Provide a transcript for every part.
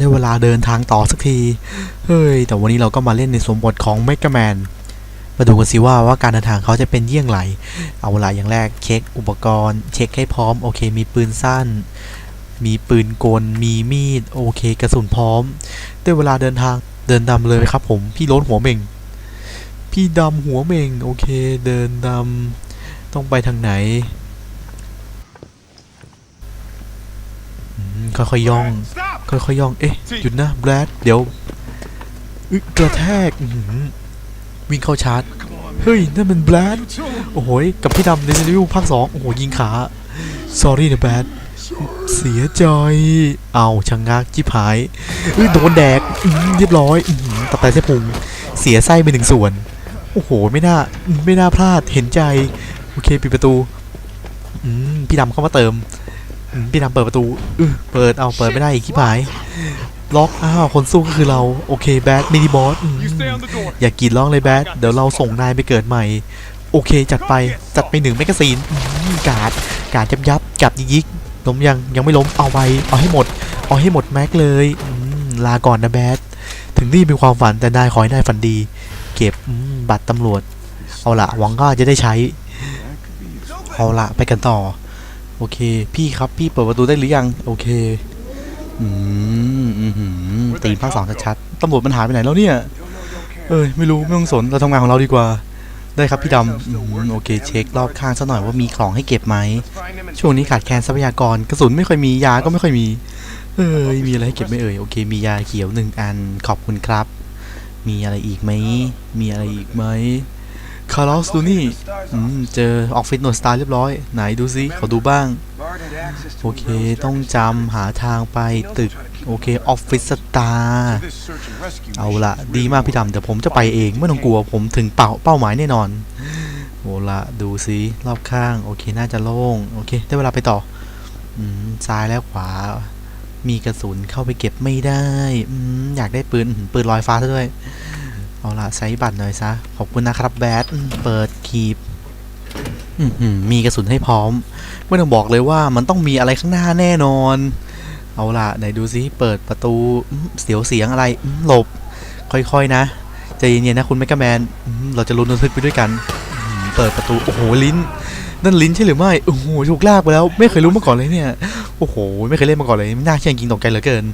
ได้เวลาเดินทางต่อสักที เฮ้ย แต่วันนี้เราก็มาเล่นในสมบทของเมก a แมน มาดูกันสิว่าว่าการเดินทางเขาจะเป็นเยี่ยงไร เอาละอย่างแรกเช็คอุปกรณ์ เช็คให้พร้อม โอเค มีปืนสั้น มีปืนกล มีมีด โอเค กระสุนพร้อม ได้เวลาเดินทาง เดินดำเลยครับผม พี่ล้นหัวเม่ง พี่ดำหัวเม่ง โอเค เดินดำต้องไปทางไหนอืม ค่อยๆย่อง ค่อยๆย่อง เอ๊ะ หยุดนะแบรดเดี๋ยวอึกระแทกอื้อหือวิ่งเข้าชาร์จ เฮ้ย นั่นมันแบรดโอ้โหยกับพี่ดำในรีวิวภาคสองโอ้โห ยิงขา sorry นะแบรดเสียใจ เอาชะงงักจิบหายเอ้ยโดนแดกอื้อเรียบร้อยอื้อหือตับไตเส้นพุงเสียไส้ไปหนึ่งส่วน โอ้โห ไม่น่า ไม่น่าพลาด เห็นใจ โอเค ปิดประตูอืมพี่ดำเข้ามาเติมอืม พี่ดำเปิดประตูเออเปิดเอาเปิดไม่ได้อีกที่หาย ล็อกอ้าวคนสู้ก็คือเรา โอเคแบดมินิบอสอืม You stay on the door. อย่ากรีดร้องเลยแบดเดี๋ยวเราส่งนายไปเกิดใหม่ โอเค จัดไปจัดไปหนึ่งแมกกาซีนอืมกาดกาดยับยับกัดยิกยิกล้มยังยังไม่ล้มเอาไปเอาให้หมด เอาให้หมดแม็กเลยอืมลาก่อนนะแบดถึงนี่เป็นความฝันแต่นายขอให้นายฝันดี เก็บอืมบัตรตำรวจ เอาละหวังว่าจะได้ใช้ เอาละไปกันต่อ โอเค พี่ครับพี่เปิดประตูได้หรือยัง โอเค อืมอืมอืมตีมภาคสองชัดๆตำรวจมันหายไปไหนแล้วเนี่ย เอ้ยไม่รู้ไม่ต้องสนเราทำงานของเราดีกว่า ได้ครับพี่ดำอืมโอเค เช็ครอบข้างซะหน่อยว่ามีของให้เก็บไหมช่วงนี้ขาดแคลนทรัพยากรกระสุนไม่ค่อยมียาก็ไม่ค่อยมี เอ้ยมีอะไรให้เก็บไหม่เอ่ยโอเค มียาเขียวหนึ่งอันขอบคุณครับ มีอะไรอีกไหมมีอะไรอีกไหม คาร์ลสดูนี่เจอออฟฟิศโนสตาร์เรียบร้อย ไหนดูซิขอดูบ้าง โอเค ต้องจำหาทางไปตึก โอเค ออฟฟิศสตาร์เอาละดีมากพี่ดำเดี๋ยวผมจะไปเองไม่ต้องกลัวผมถึงเป้าเป้าหมายแน่นอน โอละดูซิรอบข้าง โอเค น่าจะโล่ง โอเค ได้เวลาไปต่ออซ้ายและขวา มีกระสุนเข้าไปเก็บไม่ได้ออยากได้ปืนปืนลอยฟ้าซะด้วย เอาละใช้บัตรหน่อยซะ ขอบคุณนะครับแบทอืมเปิดคีบมีกระสุนให้พร้อม ไม่ต้องบอกเลยว่ามันต้องมีอะไรข้างหน้าแน่นอน เอาล่ะไหนดูซิเปิดประตูเสียวเสียงอะไรหลบ ค่อยๆนะใจเย็นๆนะคุณแมกกาแมนเราจะลุ้นระทึกไปด้วยกัน เปิดประตู โอ้โหลิ้น นั่นลิ้นใช่หรือไม่ โอ้โหถูกลากไปแล้ว ไม่เคยรู้มาก่อนเลยเนี่ย โอ้โห ไม่เคยเล่นมาก่อนเลย ไม่น่าเชื่อจริงตกใจเหลือเกิน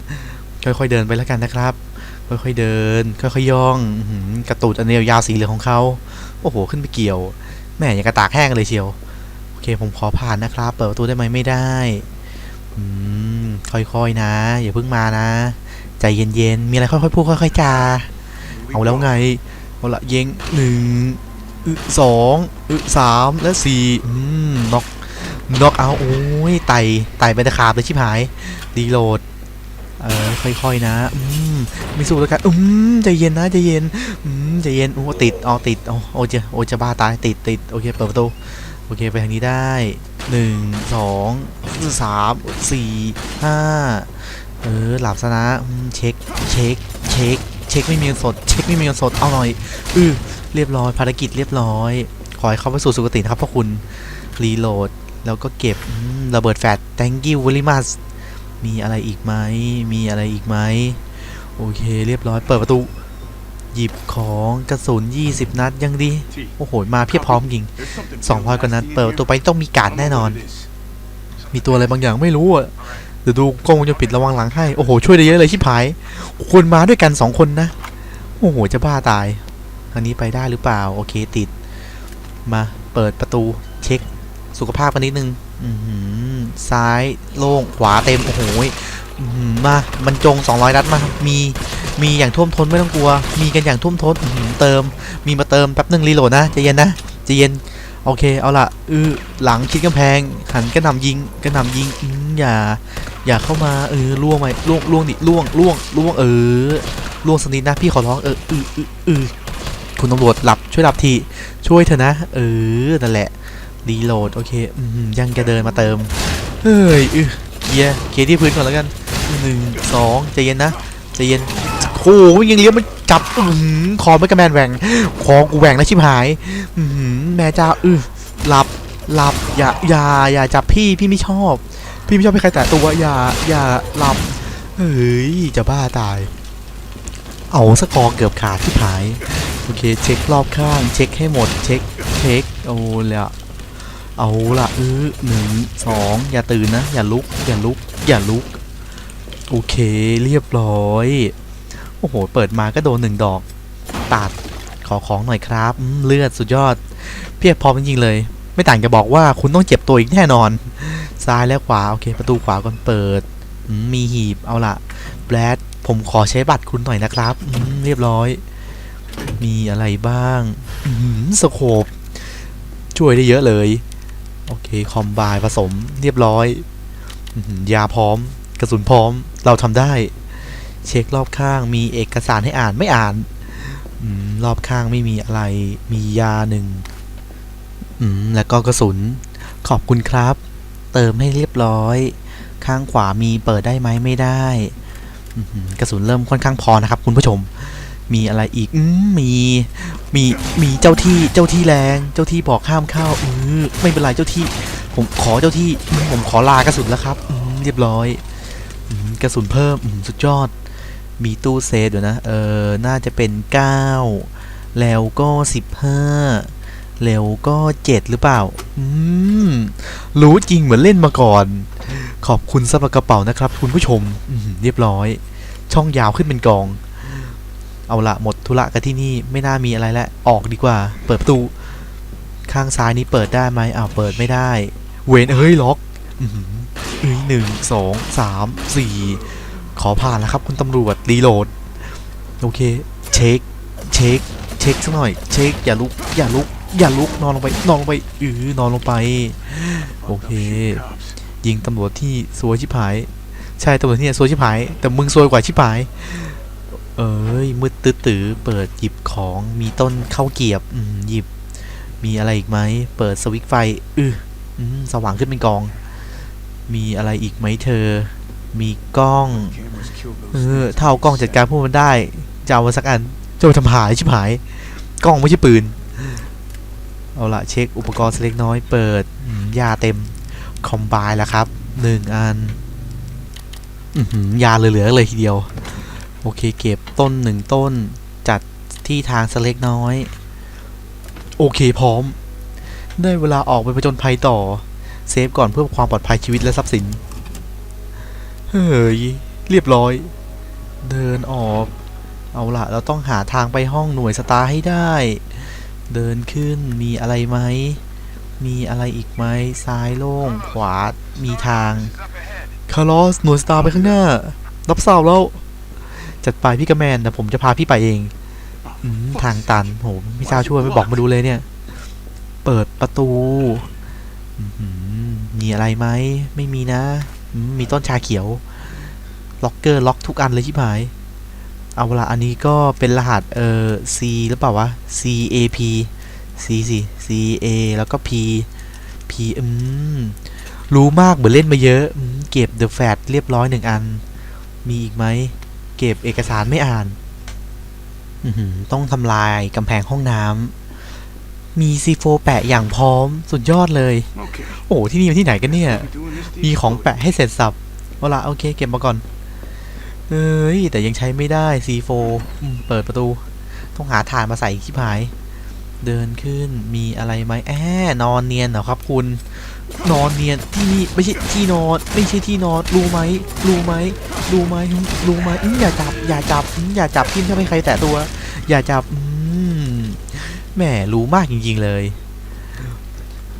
ค่อยๆเดินไปแล้วกันนะครับ ค่อยๆเดินค่อยๆย่องกระตูดอันเนียวยาวสีเหลืองของเขาโอ้โห ขึ้นไปเกี่ยว แม่ย่างกระตากแห้งเลยเชียว โอเคผมขอผ่านนะครับ เปิดประตูได้ไหมไม่ได้อืมค่อยๆนะ อย่าเพิ่งมานะ ใจเย็นๆ มีอะไรค่อยๆพูดค่อยๆจาเอาแล้วไง เอาละเยงหนึ่งอึสองอึสามและสี่อืมน็อกน็อกเอาโอ้ยไต่ไต่ไปตะขาบเลยชิบหาย ดีโหลด เออค่อยๆนะอืมไม่สู้แล้วกันอืมใจเย็นนะใจเย็นอืมใจเย็นโอ้ติดอ๋อติดโอ้โอ้จะโอ้จะบ้าตายติดติดโอเคเปิดประตูโอเคไปทางนี้ได้หนึ่งสองสามสี่ห้าเออหลับซะนะเช็คเช็คเช็คเช็คไม่มีเงินสด เช็คไม่มีเงินสดเอาหน่อยอือเรียบร้อยภารกิจเรียบร้อย ขอให้เข้าไปสู่สุคตินะครับพ่อคุณรีโหลดแล้วก็เก็บระเบิดแฟลช thank you very much มีอะไรอีกไหมมีอะไรอีกไหมโอเคเรียบร้อยเปิดประตู หยิบของกระสุน 20 นัดยังดี โอ้โห มาเพียบพร้อมจริงสองพอยกว่านั้นเปิดประตูไปต้องมีการแน่นอน มีตัวอะไรบางอย่างไม่รู้อะเดี๋ยวดูกล้องวงจรปิดระวังหลังให้ โอ้โห ช่วยได้เยอะเลยชิบหายควรมาด้วยกันสองคนนะ โอ้โห จะบ้าตาย อันนี้ไปได้หรือเปล่า โอเคติด มาเปิดประตูเช็คสุขภาพกันนิดนึง ซ้ายโล่งขวาเต็ม โอ้โหมาบรรจง 200 นัดมา มีมีอย่างท่วมท้นไม่ต้องกลัว มีกันอย่างท่วมท้นเติม มีมาเติมแป๊บหนึ่งรีโหลดนะใจเย็นนะใจเย็นโอเคเอาละอือหลังชิดกำแพง หันกระหน่ำยิงกระหน่ำยิงอย่า อย่าเข้ามาเออล่วงไปล่วงล่วงดิล่วงล่วงล่วงเออล่วงสนิดนะพี่ขอร้องเอออืออืออือคุณตำรวจหลับช่วยหลับทีช่วยเถอะนะ เออนั่นแหละ รีโหลด โอเคอยังจะเดินมาเติม เฮ้ยอือเกียเคที่พื้นก่อนแล้วกันหนึ่งสองใจเย็นนะใจเย็นโอ้โหยังเลี้ยวมันจับอื้อหือคอไม่กระแมนแหว่งคอกูแหว่งแล้วชิบหาย อืแม่เจ้าอือหลับหลับอย่าอย่าอย่าจับพี่พี่ไม่ชอบ พี่ไม่ชอบให้ใครแตะตัวอย่าอย่าหลับเฮ้ยจะบ้าตาย เอาสกอร์เกือบขาดที่ผาย โอเค เช็ครอบข้าง เช็คให้หมด เช็คเช็คโอ้ละ เอาละเออหนึ่งสองอย่าตื่นนะ อย่าลุก อย่าลุก อย่าลุก โอเคเรียบร้อย โอ้โห เปิดมาก็โดนหนึ่งดอก ตัดขอของหน่อยครับ เลือดสุดยอด เพียบพร้อมจริงเลย ไม่ต่างจะบอกว่าคุณต้องเจ็บตัวอีกแน่นอน ซ้ายและขวา โอเค ประตูขวาก่อนเปิด มีหีบเอาละแบรดผมขอใช้บัตรคุณหน่อยนะครับ เรียบร้อย มีอะไรบ้างอืมสโคปช่วยได้เยอะเลย โอเค คอมบายผสมเรียบร้อย ยาพร้อม กระสุนพร้อม เราทำได้ เช็ครอบข้าง มีเอกสารให้อ่านไม่อ่านอรอบข้างไม่มีอะไร มียาหนึ่ง แล้วก็กระสุน ขอบคุณครับ เติมให้เรียบร้อย ข้างขวามีเปิดได้ไหมไม่ได้ กระสุนเริ่มค่อนข้างพอนะครับ คุณผู้ชม มีอะไรอีก อืมมี มี มีเจ้าที่ เจ้าที่แรง เจ้าที่บอกห้ามเข้า อือไม่เป็นไรเจ้าที่ ผมขอเจ้าที่ ผมขอลากระสุนแล้วครับ อืมเรียบร้อยอืมกระสุนเพิ่ม อืมสุดยอด มีตู้เซฟอยู่นะ เออ น่าจะเป็น9แล้วก็15แล้วก็7หรือเปล่า อืม รู้จริงเหมือนเล่นมาก่อน ขอบคุณสำหรับกระเป๋านะครับ คุณผู้ชม อืมเรียบร้อย ช่องยาวขึ้นเป็นกอง เอาละหมดธุระกันที่นี่ไม่น่ามีอะไรแล้วออกดีกว่า เปิดประตู ข้างซ้ายนี้เปิดได้ไหมอ้าวเปิดไม่ได้ เวนเฮ้ยล็อกอือหือเอ้ยหนึ่งสองสามสี่ขอผ่านแล้วครับ คุณตำรวจรีโหลด โอเค เช็ค เช็ค เช็คสักหน่อย เช็ค อย่าลุก อย่าลุก อย่าลุก นอนลงไป นอนลงไป อือนอนลงไป โอเค ยิงตำรวจที่ซวยชิบหาย ใช่ตำรวจที่เนี่ยซวยชิบหาย แต่มึงซวยกว่าชิบหาย เอ้ยมืดตื้อเปิดหยิบของมีต้นข้าวเกียบอืหยิบ มีอะไรอีกไหมเปิดสวิตช์ไฟอืออืสว่างขึ้นเป็นกอง มีอะไรอีกไหมเธอ มีกล้องเออ things. ถ้าเอากล้องจัดการพวกมันได้จะเอามาสักอันจะเอาทำหายชิบหาย กล้องไม่ใช่ปืน เอาละเช็คอุปกรณ์เล็กน้อยเปิดยาเต็มคอมไบแล้วครับหนึ่งอันอยาเหลือๆเลยทีเดียว โอเคเก็บต้นหนึ่งต้น จัดที่ทางสเล็กน้อย โอเคพร้อม ได้เวลาออกไปผจญภัยต่อ เซฟก่อนเพื่อความปลอดภัยชีวิตและทรัพย์สิน เฮ้ย เรียบร้อย เดินออก เอาละเราต้องหาทางไปห้องหน่วยสตาร์ให้ได้ เดินขึ้นมีอะไรไหม มีอะไรอีกไหมซ้ายโล่ง ขวา มีทาง คาร์ลอสหน่วยสตาร์ไปข้างหน้า รับทราบแล้ว จัดไปพี่กระแมนแต่ผมจะพาพี่ไปเองอมทางตันโหไม่ทราบช่วยไม่บอกมาดูเลยเนี่ย เปิดประตูอื้อหือมีอะไรไหมไม่มีนะอืมมีต้นชาเขียว ล็อกเกอร์ล็อกทุกอันเลยชิบหาย เอาละอันนี้ก็เป็นรหัสเอ่อ C หรือเปล่าวะ C A P C สิ C A แล้วก็ P P อืมรู้มากเหมือนเล่นมาเยอะอืมเก็บ The Fat เรียบร้อยหนึ่งอัน มีอีกไหม เก็บเอกสารไม่อ่านอื้อหือต้องทำลายกำแพงห้องน้ำ มีซีโฟแปะอย่างพร้อมสุดยอดเลย Okay. โอ้ที่นี่มันที่ไหนกันเนี่ย We doing this มี deep ของ close. แปะให้เสร็จสับเอาละโอเค เก็บมาก่อน เอ้ย แต่ยังใช้ไม่ได้ C4 อืมเปิดประตู ต้องหาฐานมาใส่ชิบหาย เดินขึ้น มีอะไรไหมแอบนอนเนียนเหรอครับคุณ นอนเนียนที่นี่ไม่ใช่ที่นอนไม่ใช่ที่นอนรู้ไหมรู้ไหมรู้ไหมรู้ไหมอืมอย่าจับอย่าจับอืมอย่าจับที่ถ้าไม่ใครแตะตัว อย่าจับอืมแหมรู้มากจริง ๆ เลย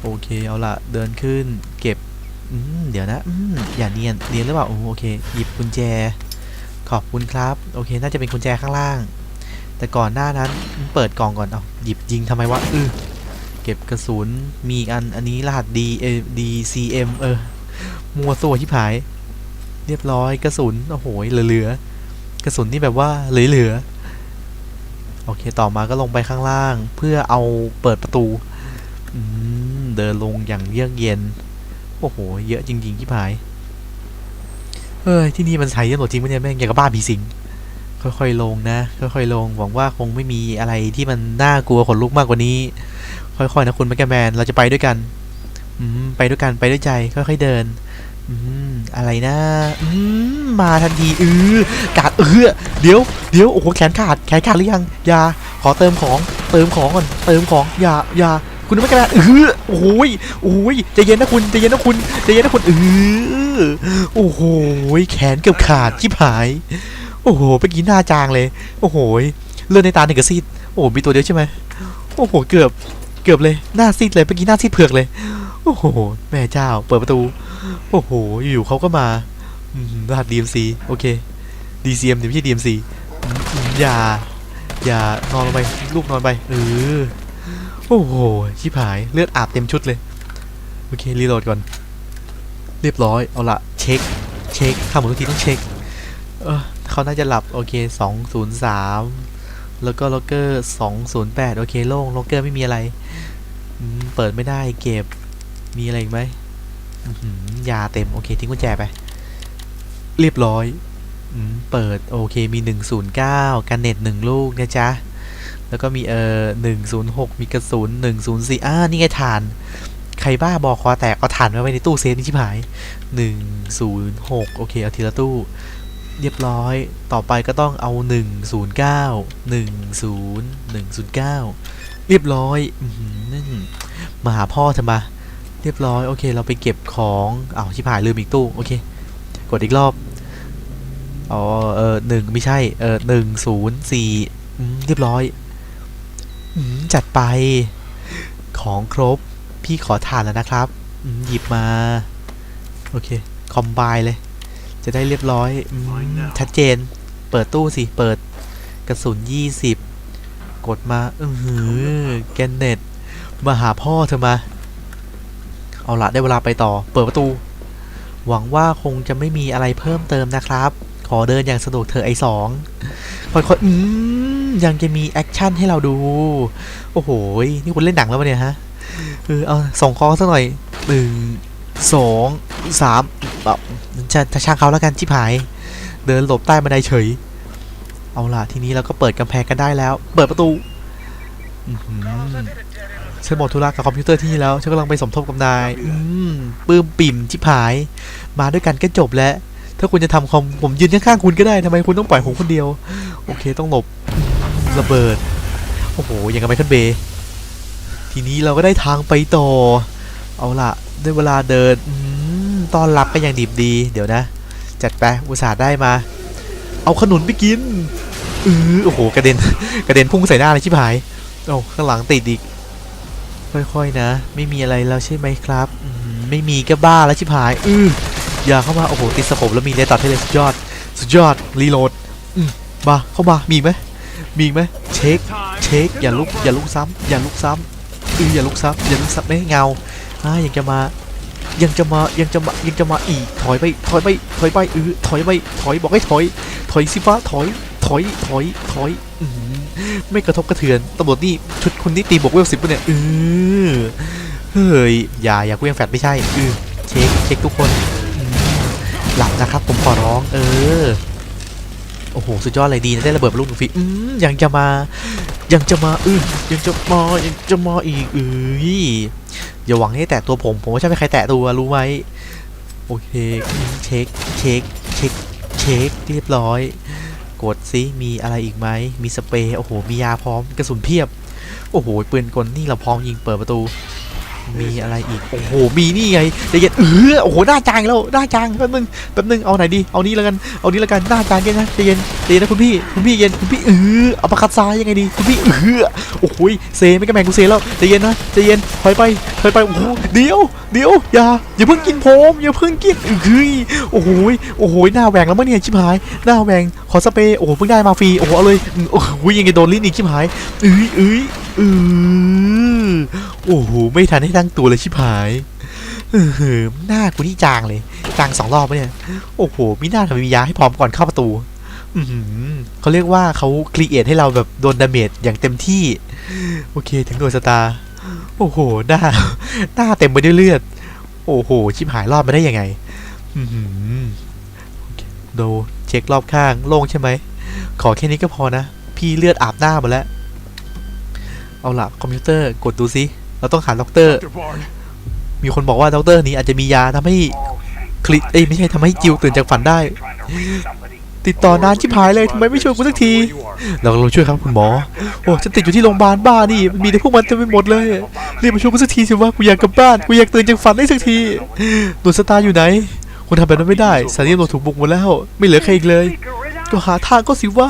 โอเคเอาละเดินขึ้น เก็บอืมเดี๋ยวนะอืมอย่าเนียนเนียนหรือเปล่าโอเค หยิบกุญแจ ขอบคุณครับ โอเค น่าจะเป็นกุญแจข้างล่าง แต่ก่อนหน้านั้นเปิดกล่องก่อนเอาหยิบยิงทำไมวะอือ เก็บกระสุน มีอันอันนี้รหัส D เอ D C M เออ มัวตัวที่ผาย เรียบร้อยกระสุน โอ้โหเหลือๆกระสุนนี่แบบว่าเหลือๆโอเคต่อมาก็ลงไปข้างล่าง เพื่อเอาเปิดประตูอืมเดินลงอย่างเยือกเย็น โอ้โห เยอะจริงๆที่ผาย เอ้ย ที่นี่มันใช้ตำรวจจริงไหมเนี่ยแม่งอย่างกับบ้าผีสิง ค่อยๆลงนะ ค่อยๆลง หวังว่าคงไม่มีอะไรที่มันน่ากลัวขนลุกมากกว่านี้ ค่อยๆนะคุณแมกกาแมน เราจะไปด้วยกัน อืม ไปด้วยกัน ไปด้วยใจ ค่อยๆเดิน อืม อะไรนะ อืม มาทันทีเออกาดเออเดี๋ยว เดี๋ยว โอ้โห แขนขาด แขนขาดหรือยังอย่าขอเติมของ เติมของก่อน เติมของอย่าอย่าคุณไม่กระดาเออโอ้ยโอ้ยใจเย็นนะคุณ ใจเย็นนะคุณ ใจเย็นนะคุณเออโอ้โห แขนเกือบขาดชิบหาย โอ้โหเมื่อกี้หน้าจางเลย โอ้โห เลือดในตาหนึ่งกระซีดโอ้โห มีตัวเดียวใช่ไหมโอ้โห เกือบ เกือบเลยหน้าซีดเลยเมื่อกี้หน้าซีดเผือกเลย โอ้โห แม่เจ้า เปิดประตู โอ้โห อยู่ๆเขาก็มาอืมรหัส DMC โอเค DCM เดี๋ยวไม่ใช่ DMC อืมอืมอย่า อย่านอนลงไป ลูกนอนไปเออโอ้โหชิบหายเลือดอาบเต็มชุดเลย โอเค รีโหลดก่อน เรียบร้อย เอาละเช็ค เช็คทำเหมือนทุกทีต้องเช็ค เออเขาน่าจะหลับ โอเค203แล้วก็ล็อกเกอร์208โอเค โล่งล็อกเกอร์ไม่มีอะไร เปิดไม่ได้เก็บ มีอะไรอีกไหมยาเต็ม โอเค ทิ้งกุญแจไป เรียบร้อยอเปิด โอเค มี 109 กันเน็ตหนึ่งลูกนะจ๊ะ แล้วก็มีเอ่อ106 มีกระสุน104อ่านี่ไงฐาน ใครบ้าบอกคอแตก เอาฐานมาไว้ในตู้เซฟนี่ชิบหาย 106 โอเค เอาทีละตู้ เรียบร้อย ต่อไปก็ต้องเอา 109 10 109 เรียบร้อยอมาหาพ่อเถอะมาเรียบร้อยโอเค เราไปเก็บของอ้าวชิบหายลืมอีกตู้โอเค กดอีกรอบอ๋อเออหนึ่งไม่ใช่เออหนึ่งศูนย์สี่เรียบร้อยอจัดไป ของครบ พี่ขอทานแล้วนะครับ หยิบมา โอเค คอมไบเลย จะได้เรียบร้อยชัดเจน เปิดตู้สิ เปิด กระสุน 20กดมาอือหือแกนเน็ตมาหาพ่อเธอมา เอาละได้เวลาไปต่อ เปิดประตู หวังว่าคงจะไม่มีอะไรเพิ่มเติมนะครับ ขอเดินอย่างสะดวกเธอไอสองค่อยๆอืมยังจะมีแอคชั่นให้เราดู โอ้โห นี่คุณเล่นหนังแล้วปะเนี่ยฮะเออเอาส่งคอสักหน่อยหนึ่งสองสามแบบจะจะช่างเขาแล้วกันชิบหาย เดินหลบใต้บันไดเฉย เอาล่ะทีนี้เราก็เปิดกำแพงกันได้แล้ว เปิดประตูฉันหมดธุระกับคอมพิวเตอร์ที่นี่แล้ว ฉันกำลังไปสมทบกับนาย อืมปลื้มปิ่มชิบหาย มาด้วยกันก็จบแล้ว ถ้าคุณจะทำคอมผมยืนข้างๆคุณก็ได้ทำไมคุณต้องปล่อยผมคนเดียว โอเคต้องหลบระเบิด โอ้โห อย่างกับไมเคิลเบย์ทีนี้เราก็ได้ทางไปต่อ เอาล่ะ ได้เวลาเดิน อืมตอนรับก็อย่างดีบดี เดี๋ยวนะ จัดไปอุตส่าห์ได้มา เอาขนุนไปกินเออโอ้โหกระเด็นกระเด็นพุ่งใส่หน้าเลยชิบหายโอ้ข้างหลังติดอีกค่อยๆนะ ไม่มีอะไรแล้วใช่ไหมครับอไม่มีก็บ้าแล้วชิบหายอืออย่าเข้ามาโอ้โหติดสะโพกแล้วมีเลตัดให้เลยสุดยอด สุดยอดรีโหลดอืมมาเข้ามามีไหมมีไหมเช็คเช็คอย่าลุกอย่าลุกซ้ำอย่าลุกซ้ำอืออย่าลุกซ้ำอย่าลุกซ้ำไม่เงาอ่ายังจะมา ยังจะมายังจะมายังจะมาอีกถอยไปถอยไปถอยไปเออถอยไปถอยบอกให้ถอย ถอยสิฟ้าถอยถอยถอยถอยอืมไม่กระทบกระเทือนตำรวจนี่ชุดคุณนี่ตีบวกเวลสิบเนี่ยเออเฮ้ยอย่าอย่าเกวียงแฟดไม่ใช่เออเช็คเช็คทุกคนหลังนะครับผมขอร้อง เออโอ้โหสุดยอดเลยดีนะได้ระเบิดลูกหนึ่งฟรีอืมยังจะมา ยังจะมาอือยังจะมายังจะมาอีกเอ้ย อย่าหวังให้แตะตัวผม ผมว่าจะไม่ใครแตะตัวรู้ไหมโอเคเช็คเช็คเช็คเช็คเรียบร้อย กดซิมีอะไรอีกไหมมีสเปรย์โอ้โหมียาพร้อมกระสุนเพียบ โอ้โหปืนกลนี่เราพร้อมยิงเปิดประตู มีอะไรอีก โอ้โห มีนี่ไงใจเย็นเออโอ้โห หน้าจางแล้ว หน้าจางแป๊บนึง แป๊บนึง เอาไหนดี เอานี้แล้วกัน เอานี้แล้วกัน หน้าจางเย็นนะใจเย็นใจเย็นนะคุณพี่ คุณพี่เย็น คุณพี่เออเอาประคัดซ้ายยังไงดี คุณพี่เออโอ้โหเซไม่กระแมงกูเซแล้วใจเย็นนะใจเย็นถอยไปถอยไป โอ้โห เดี๋ยว เดี๋ยว อย่า อย่าเพิ่งกินผมอย่าเพิ่งกินเอ้ยโอ้โห โอ้โห หน้าแหวงแล้วมั้งเนี่ยชิบหาย หน้าแหวง ขอสเปรย์โอ้โห เพิ่งได้มาฟรี โอ้โห เอาเลย โอ้โห ยังไงโดนลิ้นอีกชิบหายเอ้ยเอ้ยเออโอ้โห ไม่ทันให้ตั้งตัวเลยชิบหายเออหน้ากูนี่จางเลยจางสองรอบเนี่ย โอ้โหมีหน้าทำมียาให้พร้อมก่อนเข้าประตูเขาเรียกว่าเขาครีเอทให้เราแบบโดนดาเมจอย่างเต็มที่ โอเค ถึงโดนสตาร์โอ้โห หน้า หน้าเต็มไปด้วยเลือด โอ้โห ชิบหายรอดมาได้ยังไงโอเคดูเช็ครอบข้างโล่งใช่ไหม ขอแค่นี้ก็พอนะ พี่เลือดอาบหน้าหมดแล้ว เอาล่ะ คอมพิวเตอร์กดดูซิ เราต้องหาด็อกเตอร์ มีคนบอกว่าด็อกเตอร์นี้อาจจะมียาทำให้คลิเอ้ยไม่ใช่ทำให้จิวตื่นจากฝันได้ ติดต่อนานชิบหายเลยทำไมไม่ช่วยกูสักที เราลงช่วยครับคุณหมอ โอ้ฉันติดอยู่ที่โรงพยาบาลบ้านี่มีแต่พวกมันเต็มไปหมดเลยรีบมาช่วยกูสักทีสิวะกูอยากกลับบ้านกูอยากตื่นจากฝันได้สักทีหน่วยสตาร์อยู่ไหนคุณทำแบบนั้นไม่ได้สถานีตำรวจถูกบุกหมดแล้ว ไม่เหลือใครอีกเลย ก็หาทางก็สิวะ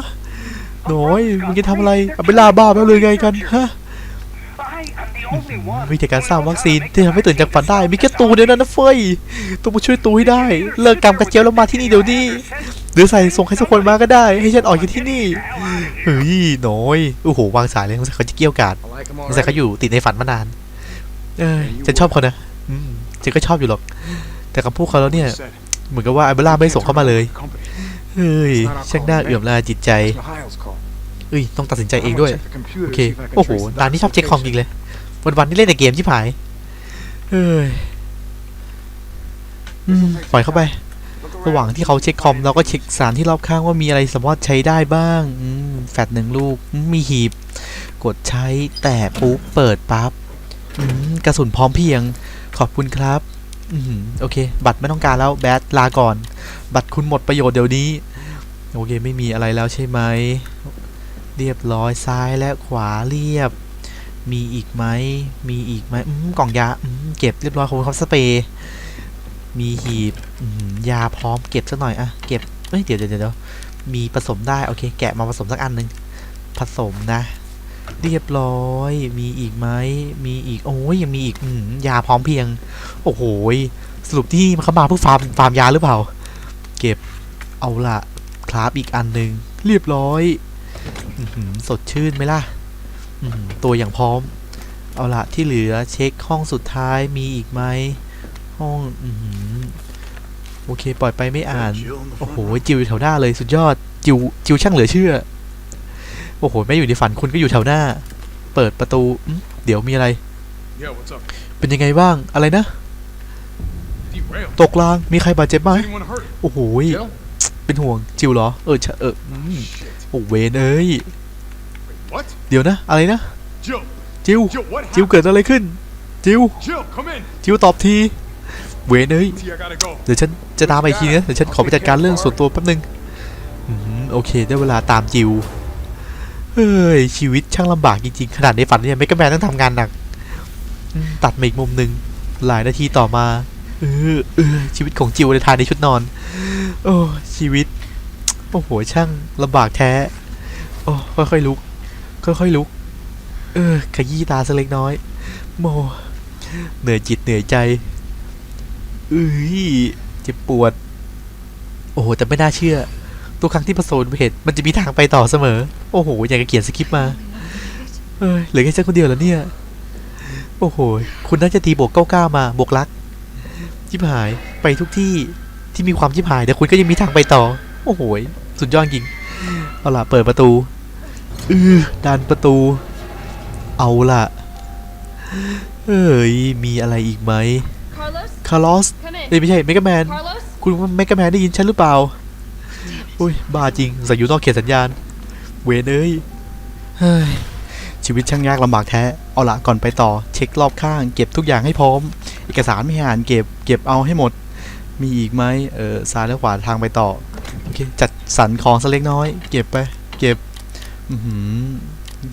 น้อยมึงจะทำอะไรเอาไปล่าบ้าแล้วเลยไงกันฮะ วิธีการสร้างวัคซีนที่ทำให้ตื่นจากฝันได้ มีแค่ตูเดียวนั้นนะเฟยต้องมาช่วยตูให้ได้ เลิกกรรมกระเจียวแล้วมาที่นี่เดี๋ยวนี้ หรือใส่ส่งให้สักคนมาก็ได้ ให้ฉันออกจากที่นี่ เฮ้ยน้อย โอ้โห วางสายเลยสงสัยเขาจะเกี่ยวกาด I like 'em สงสัยเขาอยู่ติดในฝันมานาน เออฉันชอบเขานะฉันก็ชอบอยู่หรอก แต่คำพูดเขาแล้วเนี่ย เหมือนกับว่าไอเบล่าไม่ส่งเข้ามาเลย เฮ้ย ช่างน่าเอื่อมละจิตใจเอ้ย ต้องตัดสินใจเองด้วย โอเค โอ้โห trace the นานนี่ชอบเช็คคอมจริงเลย วันๆนี่เล่นแต่เกมชิบหายเฮ้ยอืมปล่อยเข้าไป ระหว่างที่เขาเช็คคอมเราก็เช็คสารที่รอบข้างว่ามีอะไรสามารถใช้ได้บ้างแฟดหนึ่งลูกมีหีบ กดใช้แต่ปุ๊บเปิดปั๊บกระสุนพร้อมเพียง ขอบคุณครับอโอเค บัตรไม่ต้องการแล้วแบทลาก่อน บัตรคุณหมดประโยชน์เดี๋ยวนี้ โอเค ไม่มีอะไรแล้วใช่ไหม เรียบร้อยซ้ายและขวาเรียบ มีอีกไหม มีอีกไหมอืมกล่องยาอืมเก็บเรียบร้อยขอบคุณครับสเปรย์ มีหีบอืมยาพร้อมเก็บสักหน่อยอะเก็บเอ้ยเดี๋ยวเดี๋ยวเดี๋ยวมีผสมได้ โอเค แกะมาผสมสักอันหนึ่งผสมนะ เรียบร้อย มีอีกไหม มีอีก โอ้ยยังมีอีกอืมยาพร้อมเพียง โอ้โห สรุปที่มันเขามาเพื่อฟาร์มฟาร์มยาหรือเปล่า เก็บ เอาละคราฟอีกอันหนึ่ง เรียบร้อยอสดชื่นไหมล่ะ ตัวอย่างพร้อม เอาละที่เหลือเช็คห้องสุดท้ายมีอีกไหมห้องอือหือโอเค ปล่อยไปไม่อ่าน Jill in the โอ้โห front row. จิวอยู่แถวหน้าเลยสุดยอด จิวจิวช่างเหลือเชื่อ โอ้โห ไม่อยู่ในฝันคุณก็อยู่แถวหน้า เปิดประตูอืมเดี๋ยวมีอะไร Yeah, what's up? เป็นยังไงบ้าง อะไรนะ Derailed. ตกราง มีใครบาดเจ็บไหม Is anyone hurt? โอ้โห Jill? เป็นห่วง จิวเหรอ เออเชเอออืม Shit. โอ้เวนเอ้ย Wait, what? เดี๋ยวนะ อะไรนะ Jill. จิว Jill, what จิว happened? เกิดอะไรขึ้น จิว Jill, come in. จิวตอบที เวนเอ้ย T, I gotta go. เดี๋ยวฉันจะตามไปอีกทีนะ เดี๋ยวฉันขอไปจัดการเรื่องส่วนตัวแป๊บนึงอืมโอเค ได้เวลาตามจิว เฮ้ย ชีวิตช่างลำบากจริงๆ ขนาดในฝันเนี่ยไม่กแมนต้องทำงานหนักอืมตัดมาอีกมุมหนึ่งหลายนาทีต่อมา เออเออชีวิตของจิวในทายในชุดนอน โอ้ชีวิต โอ้โหช่างลำบากแท้ โอ้ค่อยๆลุก ค่อยๆลุก เออ ขยี้ตาสักเล็กน้อย โม เหนื่อยจิตเหนื่อยใจเอ้ยเจ็บปวด โอ้โห แต่ไม่น่าเชื่อ ตัวครั้งที่ประสบเหตุมันจะมีทางไปต่อเสมอ โอ้โห อยากจะเขียนสคริปต์มา เอ้ยเหลือแค่ฉันคนเดียวแล้วเนี่ย โอ้โห คุณน่าจะตีบวกเก้าเก้ามา บวกรักชิบหาย ไปทุกที่ที่มีความชิบหาย แต่คุณก็ยังมีทางไปต่อ โอ้โห สุดยอดจริง เอาล่ะ เปิดประตู อือดันประตู เอาล่ะ เอ้ย มีอะไรอีกไหม คาร์ลอสเอ้ยไม่ใช่เมกาแมน คุณเมกาแมนได้ยินฉันหรือเปล่า อุ้ย บ้าจริงใส่อยู่นอกเขตสัญญาณ เวนเอ้ย เฮ้ย ชีวิตช่างยากลำบากแท้ เอาละก่อนไปต่อ เช็ครอบข้าง เก็บทุกอย่างให้พร้อม เอกสารไม่ให้อ่านเก็บ เก็บเอาให้หมด มีอีกไหมเออซ้ายและขวาทางไปต่อ โอเค จัดสรรของสักเล็กน้อย เก็บไป เก็บ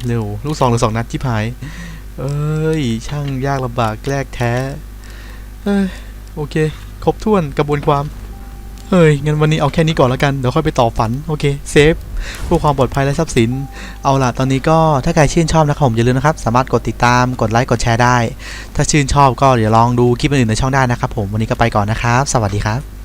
เร็ว ลูกสองหรือสองนัดที่พาย เอ้ย ช่างยากลำบากแกลกแท้ เอ้ย โอเค ครบถ้วนกระบวนความเฮ้ย งั้นวันนี้เอาแค่นี้ก่อนแล้วกัน เดี๋ยวค่อยไปต่อฝัน โอเค เซฟเพื่อความปลอดภัยและทรัพย์สิน เอาล่ะ ตอนนี้ก็ถ้าใครชื่นชอบนะครับผมอย่าลืมนะครับ สามารถกดติดตาม กดไลค์ กดแชร์ได้ ถ้าชื่นชอบก็เดี๋ยวลองดูคลิปอื่นในช่องได้นะครับผม วันนี้ก็ไปก่อนนะครับ สวัสดีครับ